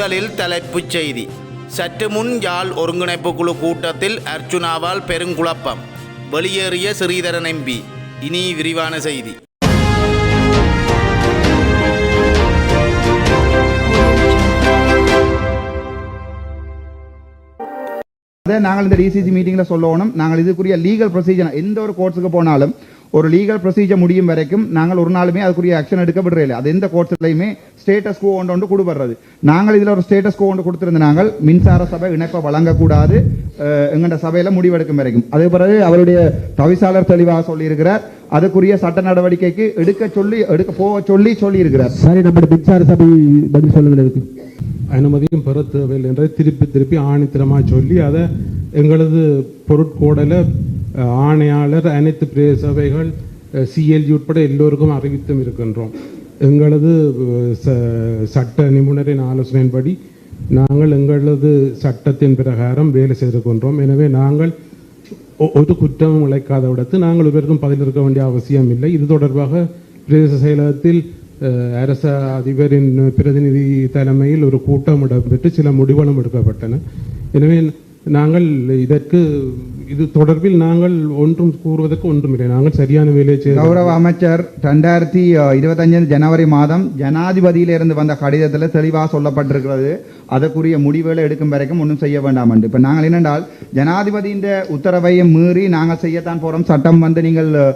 முதலில் தலைப்புச் செய்தி. சற்று முன் யாழ் ஒருங்கிணைப்பு குழு கூட்டத்தில் அர்ச்சுனாவால் பெருங்குழப்பம். வெளியேறிய ஸ்ரீதரன் எம்பி இனி விரிவான செய்தி. அதை நாங்கள் இந்த டிசிசி மீட்டிங்ல சொல்லணும். நாங்கள் இதுக்குரிய லீகல் ப்ரொசீஜர் எந்த ஒரு கோர்ட்ஸுக்கு போனாலும் ஒரு லீகல் ப்ரொசீஜர் முடியும் வரைக்கும் நாங்கள் ஒரு நாளுமே அதுக்குரிய ஆக்ஷன் எடுக்க விடுறதில்லை. அது எந்த கோர்ட்ஸ்லையுமே ஸ்டேட்டஸ் கோ ஒன்று ஒன்று கொடுபடுறது. நாங்கள் இதில் ஒரு ஸ்டேட்டஸ் கோ ஒன்று கொடுத்திருந்த நாங்கள் மின்சார சபை இணைப்பை வழங்கக்கூடாது அஹ், எங்கள்ட சபையில முடிவெடுக்கும் வரைக்கும். அதே பிறகு அவருடைய தவிசாளர் தெளிவாக சொல்லியிருக்கிறார். அதுக்குரிய சட்ட நடவடிக்கைக்கு எடுக்க சொல்லி எடுக்க போக சொல்லி சொல்லியிருக்கிறார். சரி நம்முடைய மின்சார சபை பதில் சொல்லுங்கள் அனுமதியும் பெற தேவையில்லை என்றதை திருப்பி திருப்பி ஆணித்தரமாக சொல்லி அதை எங்களது பொருட்கோடல ஆணையாளர் அனைத்து பிரதேச சபைகள் சிஎல்ஜி உட்பட எல்லோருக்கும் அறிவித்தும் இருக்கின்றோம். எங்களது ச- சட்ட நிபுணரின் ஆலோசனையின்படி நாங்கள் எங்களது சட்டத்தின் பிரகாரம் வேலை செய்து கொண்டோம். எனவே நாங்கள் ஒ- ஒரு குற்றமும் இழைக்காத விடத்து நாங்கள் இவருக்கும் பதில் இருக்க வேண்டிய அவசியம் இல்லை. இது தொடர்பாக பிரதேச செயலகத்தில் அரச அதிபரின் பிரதிநிதி தலைமையில் ஒரு கூட்டம் இடம்பெற்று சில முடிவுகளும் எடுக்கப்பட்டன. எனவே நாங்கள் இதற்கு இது தொடர்பில் நாங்கள் ஒன்றும் கூறுவதற்கு ஒன்றுமில்லை. நாங்கள் சரியான வேலையை செய்ய கௌரவ அமைச்சர் ரெண்டாயிரத்தி இருபத்தஞ்சு ஜனவரி மாதம் ஜனாதிபதியிலிருந்து வந்த கடிதத்தில் தெளிவாக சொல்லப்பட்டிருக்கிறது. அதற்குரிய முடிவுகளை எடுக்கும் வரைக்கும் ஒன்றும் செய்ய வேண்டாம் என்று. இப்போ நாங்கள் என்னென்றால் ஜனாதிபதியின் உத்தரவையும் மீறி நாங்கள் செய்யத்தான் போறோம். சட்டம் வந்து நீங்கள்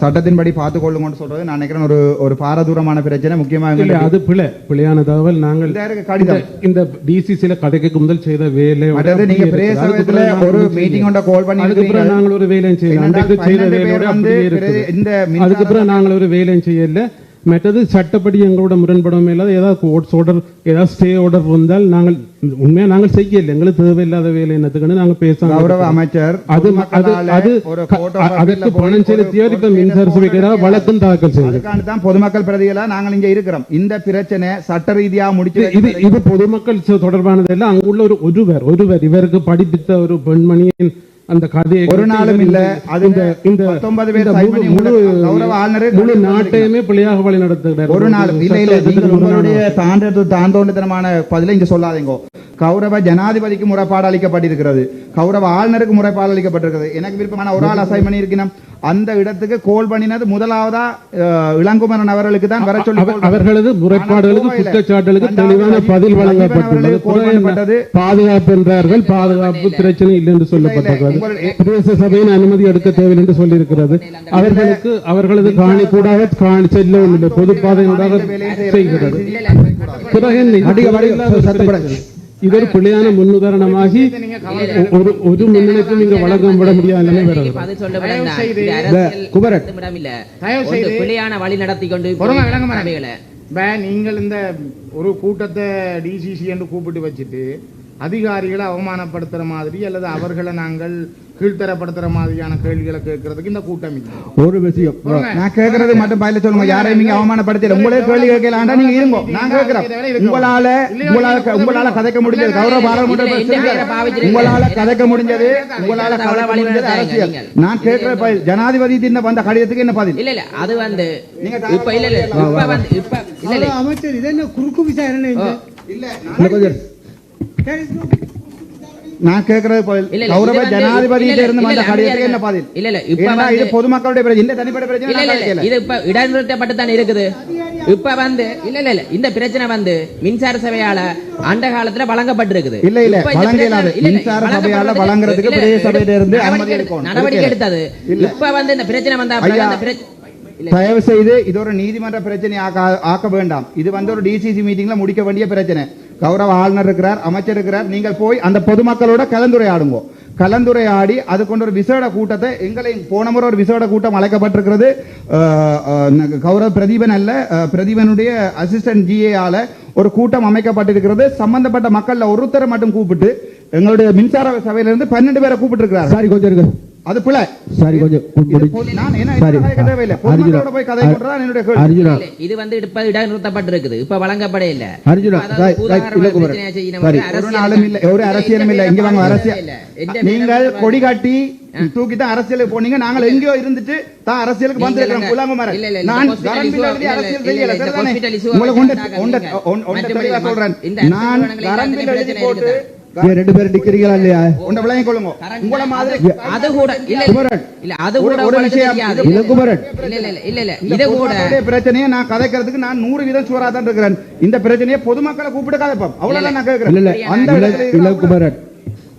சட்டத்தின்படி பார்த்துக் கொள்ளுங்கன்னு சொல்றது நான் நினைக்கிறேன் ஒரு ஒரு பாரதூரமான பிரச்சனை. முக்கியமாக அது பிழை பிழையான தகவல் நாங்கள் கடிதம். இந்த- டிசிசில கதைக்கு முதல் செய்த வேலை மற்றது நீங்க பிரதேசத்துல ஒரு மீட்டிங் கொண்ட கால் பண்ணி அதுக்கப்புறம். நாங்கள் ஒரு வேலையும் செய்யல. என்னடா, அன்றைக்கு செய்த வேலையோட இந்த அதுக்கப்புறம் நாங்கள் ஒரு வேலையும் செய்யல. மற்றது சட்டப்படி எங்களோட முரண்படமே இல்லாத ஏதாவது கோர்ட்ஸ் ஆர்டர் ஏதாவது ஸ்டே ஆர்டர் இருந்தால் நாங்கள் உண்மையா நாங்கள் செய்யல எங்களுக்கு தேவையில்லாத வேலை என்னத்துக்குன்னு நாங்க பேசாம கௌரவ இருக்கிறோம். அமைச்சர் அது அது அது அதற்கு பணம் செலுத்தியவர் இப்ப மின்சார சபைக்கு வழக்கம் தாக்கல் அதுக்கான தான் பொதுமக்கள் பிரதிகளா நாங்கள் இங்க இருக்கிறோம். இந்த பிரச்சனை சட்ட ரீதியா முடிச்சு இது- இது பொதுமக்கள் சொ- தொடர்பானது இல்ல. அங்குள்ள ஒரு ஒருவர் ஒருவர் இவருக்கு படிப்பித்த ஒரு பெண்மணியின் அந்த கதையை ஒரு நாளும் இல்ல. இந்த- அது இந்த இந்த 19 பேர் இந்த sign முழு- கௌரவ ஆளுநரே முழு நாட்டையுமே பிள்ளையாக வழி நடத்துகிறார். ஒரு நாள் இல்ல இல்ல நீங்கள் உங்களுடைய தாண்டது தாந்தோண்டத்தனமான பதிலை இங்க சொல்லாதீங்க. கௌரவ ஜனாதிபதிக்கு முறைப்பாடு அளிக்கப்பட்டிருக்கிறது. கௌரவ ஆளுநருக்கு முறைப்பாடு அளிக்கப்பட்டிருக்கிறது. எனக்கு விருப்பமான ஒரு ஆள் அசைன் பண்ணியிருக்கணும் அந்த இடத்துக்கு கோல் பண்ணினது முதலாவதா இளங்குமரன் அவர்களுக்கு தான் வர சொல்லி அவர்களது முறைப்பாடுகளுக்கு. குற்றச்சாட்டுகளுக்கு தெளிவான பதில் வழங்கப்பட்டுள்ளது. பாதுகாப்பு என்றார்கள் பாதுகாப்பு பிரச்சனை இல்லை என்று சொல்லப்பட்டிருக்கிறது. உங்களுடைய- பிரதேச சபையின் அனுமதி எடுக்க தேவையில்லை என்று சொல்லியிருக்கிறது. அவர்களுக்கு அவர்களது காணி கூட காணி செல்லவும் இல்லை பொது பாதையூடாக செய்கிறது. பிறகு ஒரு பிள்ளையான முன்னுதாரணமாகி ஒரு ஒரு முன்னிலைக்கும் இங்க வழங்க விட முடியாது பிழையான வழி நடத்தி கொண்டு நீங்கள் இந்த ஒரு கூட்டத்தை டிசிசி என்று கூப்பிட்டு வச்சுட்டு அதிகாரிகளை அவமானப்படுத்துற மாதிரி அல்லது அவர்களை நாங்கள் கீழ்த்தரப்படுத்துற மாதிரியான கேள்விகளை கேட்கறதுக்கு இந்த கூட்டம் இல்லை. ஒரு விஷயம். நான் கேட்கறது மட்டும் பயில சொல்லுங்க. யாரையும் நீங்க அவமானப்படுத்தல. உங்களே கேள்வி கேட்கலாண்டா நீங்க இருங்க. நான் கேட்கிறேன். உங்களால உங்களால உங்களால கதைக்க முடிஞ்சது. கௌரவ பாராளுமன்ற? உங்களால கதைக்க முடிஞ்சது. உங்களால வழி முடிஞ்சது அரசியல். நான் கேட்கிற பதில் ஜனாதிபதி தின்ன வந்த கடிதத்துக்கு என்ன பதில்? இல்ல இல்ல அது வந்து நீங்க இப்ப இல்ல இல்ல இப்ப வந்து இப்ப இல்ல இல்ல. அமைச்சர் இது என்ன குறுக்கு விசாரணை? இல்ல நான் கேட்கறது பதில் கௌரவ ஜனாதிபதி இருந்து வந்த கடிதத்துக்கு என்ன பதில் இல்ல, இல்ல, இப்ப இது பொதுமக்களுடைய பிரச்சனை இந்த தனிப்பட்ட பிரச்சனை இல்ல இல்ல. இது இப்ப இடைநிறுத்தப்பட்டு தான் இருக்குது இப்ப வந்து இல்ல இல்ல இல்ல இந்த பிரச்சனை வந்து மின்சார சபையால அந்த காலத்துல வழங்கப்பட்டிருக்குது இல்ல, இல்ல, இப்ப இந்த வழங்க பிரச்சனை- இயலாது. இல்ல, இல்ல, மின்சார சபையால வழங்குறதுக்கு பிரதேச சபையில இருந்து அனுமதி எடுக்கணும். நடவடிக்கை. எடுத்தது. இப்ப வந்து இந்த பிரச்சனை வந்தா அந்த பிரச்சனை தயவு செய்து இது ஒரு நீதிமன்ற பிரச்சனை ஆக்க ஆக்க வேண்டாம் இது வந்து ஒரு டிசிசி மீட்டிங்ல முடிக்க வேண்டிய பிரச்சனை கௌரவ ஆளுநர் இருக்கிறார் அமைச்சர் இருக்கிறார். நீங்கள் போய் அந்த பொதுமக்களோட கலந்துரையாடுங்க. கலந்துரையாடி அது கொண்ட ஒரு விசேட கூட்டத்தை எங்களை போன முறை ஒரு விசேட கூட்டம் அழைக்கப்பட்டிருக்கிறது. கௌரவ பிரதீபன் அல்ல பிரதீபனுடைய அசிஸ்டன்ட் ஜிஏஆல ஒரு கூட்டம் அமைக்கப்பட்டிருக்கிறது. சம்பந்தப்பட்ட மக்கள்ல ஒருத்தரை மட்டும் கூப்பிட்டு எங்களுடைய மின்சார சபையிலிருந்து பன்னெண்டு பேரை கூப்பிட்டு இருக்கிறார் சாரி கொஞ்சம் இருக்கு அது பிழை. சரி கொஞ்சம் அர்ஜுனா இது வந்து இப்ப இடைநிறுத்தப்பட்டிருக்குது இப்ப வழங்கப்பட இல்ல அர்ஜுனா. அரசியல் ஒரு நாளும் இல்ல. ஒரு அரசியலும் இல்ல. இங்க வாங்க அரசியல். இல்ல. எந்த நீங்கள் கொடி காட்டி தூக்கி தான் அரசியலுக்கு போனீங்க. நாங்கள் எங்கேயோ இருந்துட்டு தான் அரசியலுக்கு வந்திருக்கிறோம். இந்த நான் அரசியல் செய்யல இந்த சரிதானே hospital issue உங்களை கொண்டு வந்தாங்க ஒண்ட நீங்க. ஒண்ட மற்றபடி தெளிவா சொல்றேன். நான் கரண்ட் போட்டு ரெண்டு பேரும் நிக்கிறீங்களா இல்லையா? உண்ட விளையம் கொள்ளுங்க. உங்கள மாதிரி அது கூட இல்ல குமரன். இல்ல அது ஒரு- கூட ஒரு உங்களுக்கு விஷயம் தெரியாது. இது- இளங்குமரன் இல்ல இல்ல இல்ல இல்ல இல்ல. இந்த இது கூட பொதுமக்களுடைய பிரச்சனையை நான் கதைக்கிறதுக்கு நான் நூறு வீதம் சுவரா தான் இருக்கிறேன். இந்த பிரச்சனையை பொதுமக்களை கூப்பிட்டு கதைப்போம் அவ்வளவுதான் நான் இல்ல கேட்கிறேன். இல்ல அந்த இடத்துல இருக்கிற- இளங்குமரன்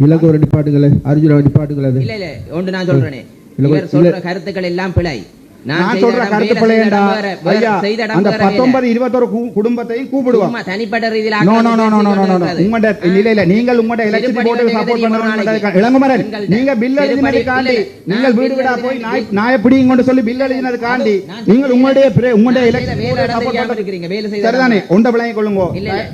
இளங்குமரன் நிப்பாட்டுங்களே அர்ஜுனா நிப்பாட்டுங்களே. அது இல்ல இல்ல ஒன்று நான் சொல்றேனே. இல்ல, இவர் இல்ல. சொல்ற கருத்துக்கள் எல்லாம் பிழை. நான் சொல்ற கருத்து பிள்ளையண்டா ஐயா அந்த. பத்தொன்பது இருபத்தொரு குடும்பத்தையும் கூப்பிடுவோம் தனிப்பட்ட ரீதியில் no no no no no no no ஆக்கிரமிப்பு உங்களோட இல்ல இல்ல நீங்கள் உங்களோட வந்து சப்போர்ட் நாளைக்கு? இளங்குமரன். நீங்க பில் இல்ல, இல்ல. நீங்கள் நான் வீடு வீடா போய் எழுதினது நாய் நாயை பிடிங்க கொண்டு சொல்லி பில் எழுதினதுக்காண்டி நான் நீங்கள் உங்களுடைய உங்களுடைய வேலை போர்டு சப்போர்ட் வேலை செய்த சரிதானே. உண்ட விளங்கி கொள்ளுங்க.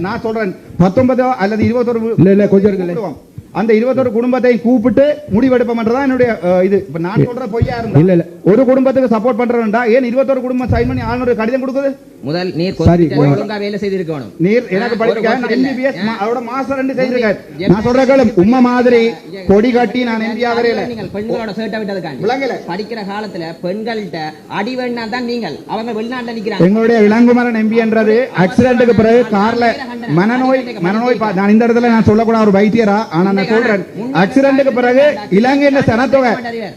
நான் சொல்றேன் பத்தொன்பதோ அல்லது இருபத்தொரு இல்ல இல்ல கொஞ்சம் இருங்களே கூப்பிடுவோம். அந்த இருபத்தொரு குடும்பத்தையும் கூப்பிட்டு முடிவெடுப்போம்ன்றதான் என்னுடைய இது. இப்ப நான் சொல்ற பொய்யா இருந்தா? இல்ல, இல்ல. ஒரு குடும்பத்துக்கு சப்போர்ட் பண்றேன்டா ஏன் இருபத்தொரு குடும்பம் சைன் பண்ணி ஆளுநர் கடிதம் கொடுக்குது? முதல் நீர் ஒழுங்கா வேலை செய்திருக்கணும் நீர் எனக்கு ஆ, படிக்க ஒரு நான் hospital ல. எம்பிபிஎஸ் ஆ. அதோட மாஸ்டர் ரெண்டு செய்திருக்கேன் எம்- நான் சொல்ற கேளு உம்மா மாதிரி கொடி கட்டி நான் எம்பி ஆகறேல நீங்கள் பெண்களோட சேர்ட்ட விட்டதுக்காண்டி விளங்கல. படிக்கிற காலத்துல பெண்கள்கிட்ட அடி வேணா தான் நீங்கள். அவங்க வெளிநாட்டுல நிக்கிறாங்க. எங்களுடைய இளங்குமரன் எம்பி என்றது ஆக்சிடென்ட்டுக்கு பிறகு கார்ல மனநோய் மனநோய் நான் இந்த இடத்துல நான் சொல்லக்கூடாது ஒரு வைத்தியரா? ஆனா நான் சொல்றேன். ஆக்சிடென்ட்டுக்கு பிறகு இலங்கையின் சனத்தொகை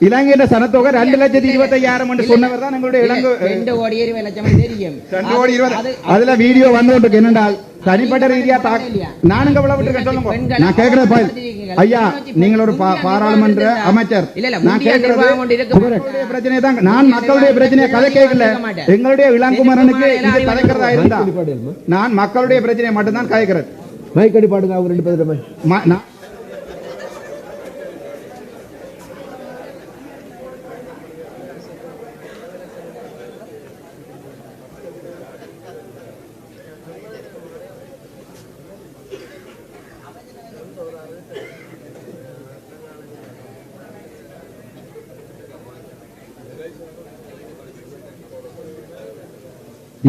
இலங்கையின் சனத்தொகை ரெண்டு லட்சத்தி இருபத்தி ஐயாயிரம் என்று சொன்னவர் தான் எங்களுடைய இளங்கு ரெண்டு கோடி இருபது லட்சம் தெரியும். கோடி இருபது. அது- அதுல வீடியோ வந்து கொண்டு என்னென்றால் தனிப்பட்ட ரீதியா நானுங்க சொல்லுங்க. நான் கேட்கிறேன் பாய் ஐயா நீங்கள் ஒரு பாராளுமன்ற அமைச்சர். நான் கேட்கிறது பிரச்சனையை தான் நான் மக்களுடைய பிரச்சனையை கதை கேட்கல எங்களுடைய இளங்குமரனுக்கு இது கதைக்கிறதா இருந்தா நான் மக்களுடைய பிரச்சனையை மட்டும்தான் கதைக்கிறேன் மைக் அடி பாடுங்க அவங்க ரெண்டு பேரும். ம- நான்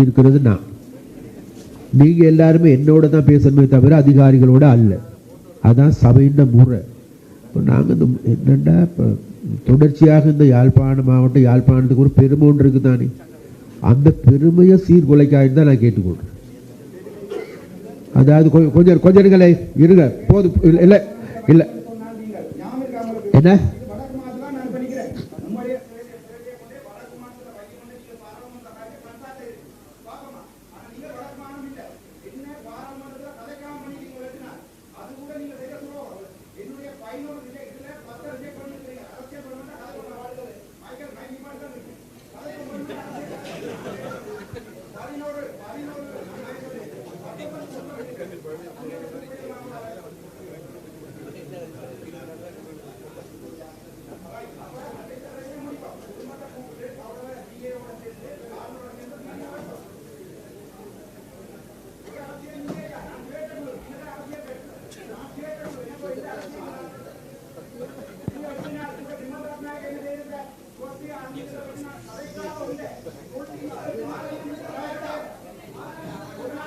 இருக்கிறது நான் நீங்க எல்லாருமே என்னோட தான் பேசணுமே தவிர அதிகாரிகளோட அல்ல. அதான் சபையின் முறை. இப்போ நாங்கள் இந்த என்னென்னா இப்போ தொடர்ச்சியாக இந்த யாழ்ப்பாண மாவட்டம் யாழ்ப்பாணத்துக்கு ஒரு பெருமை ஒன்று இருக்குது தானே அந்த பெருமையை சீர்குலைக்காயின்னு தான் நான் கேட்டுக்கொள்றேன். அதாவது கொஞ்சம் கொஞ்சம் இருங்களே இருங்க போதும் இல்லை இல்லை. என்ன?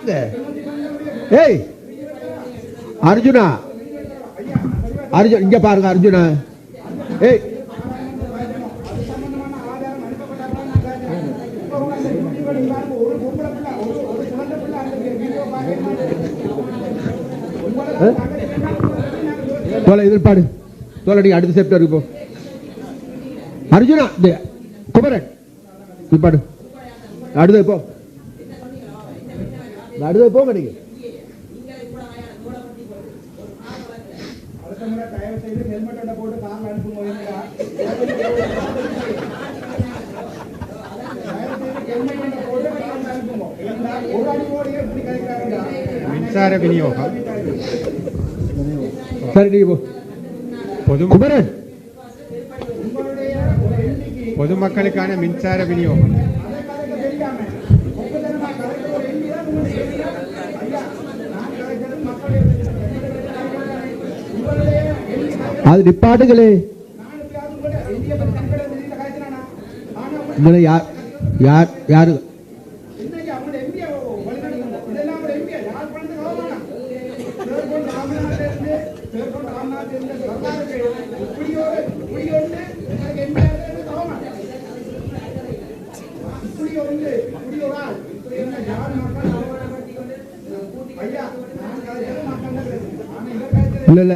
என்ன ஏய் அர்ஜுனா. அர்ஜுன் இங்க பாருங்க அர்ஜுனா. ஏய். தோலை எதிர்பாடு. தோலடி அடுத்த செப்டர் போ. அர்ஜுனா குமரன். எதிர்பாடு. அடுத்தது இப்போ அடுத்தது போங்க நீங்க. மின்சார விநியோகம். சரி பொது குமரன். பொதுமக்களுக்கான மின்சார விநியோகம். அது நிப்பாட்டுகளே. உங்களை யார் யார் யாரு? இல்ல இல்ல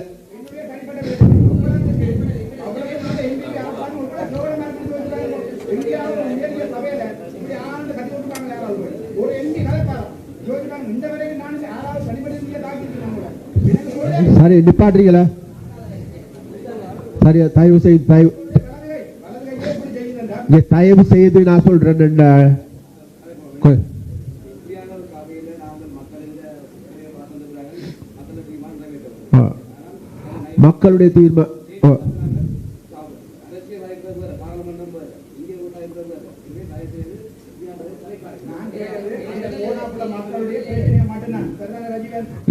சரி நிப்பாட்டுறீங்களா? சரியா தயவு செய்து தயவு தயவு செய்து நான் சொல்றேன் மக்களுடைய தீர்மா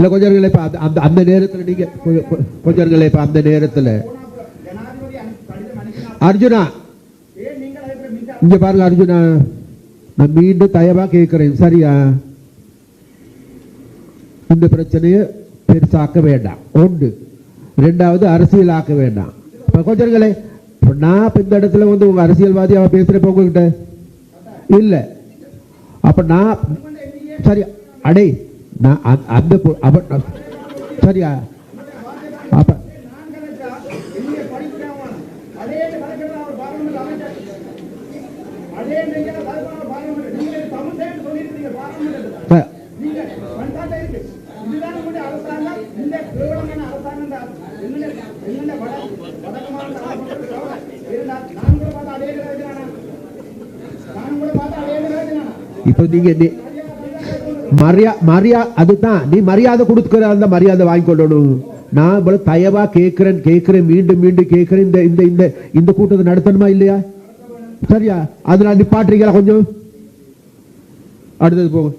இல்ல கொஞ்சம் இப்போ அந்த- அந்த அந்த நேரத்துல நீங்க கொஞ்சம் கொஞ்சம் இருங்களே, இப்ப அந்த நேரத்துல. அர்ஜுனா இங்கே பாருங்க அர்ஜுனா. நான் மீண்டும் தயவா கேட்கிறேன் சரியா? இந்த பிரச்சனையை பெருசாக்க வேண்டாம். ஒன்று. ரெண்டாவது அரசியலாக்க வேண்டாம். இப்ப கொஞ்சம் இருங்களே, நான் இப்போ இந்த இடத்துல வந்து உங்கள் அரசியல்வாதி அவன் பேசுறப்ப உங்ககிட்ட? இல்ல. அப்ப நான் சரி அடே நான் அந்த- சரியா அப்ப இப்ப நீங்க நீ- மரியா மரியா அதுதான். நீ மரியாதை கொடுக்கிற அந்த மரியாதை வாங்கி கொள்ளணும் நான் இவ்வளவு தயவா கேட்கிறேன் கேட்கிறேன் மீண்டும் மீண்டும் கேட்கிறேன். இந்த இந்த இந்த இந்த கூட்டத்தை நடத்தணுமா இல்லையா? சரியா? அதனால நிப்பாட்டுறீங்களா கொஞ்சம்? அடுத்தது போகும்.